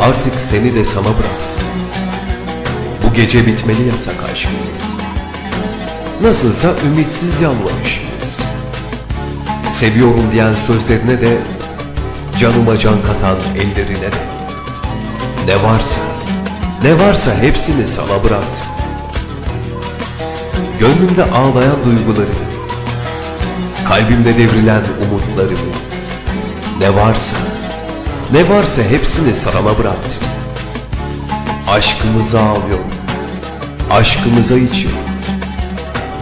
artık seni de sana bıraktım. Bu gece bitmeli yasak aşkımız. Nasılsa ümitsiz yalvarışımız. Seviyorum diyen sözlerine de, canıma can katan ellerine de. Ne varsa, ne varsa hepsini sana bıraktım. Gönlümde ağlayan duygularımı, kalbimde devrilen umutlarımı, ne varsa, ne varsa hepsini sana bıraktım. Aşkımıza ağlıyorum, aşkımıza içiyorum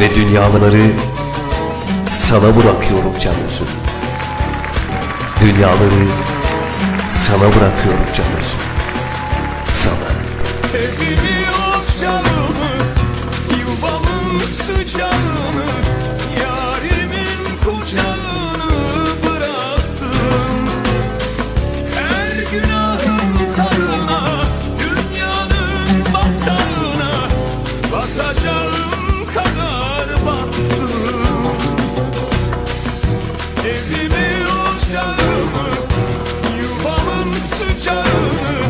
ve dünyaları sana bırakıyorum can özüm. Dünyaları sana bırakıyorum can özüm. Sana. Evimi ocağımı, yuvamın sıcağını, Sıcağını,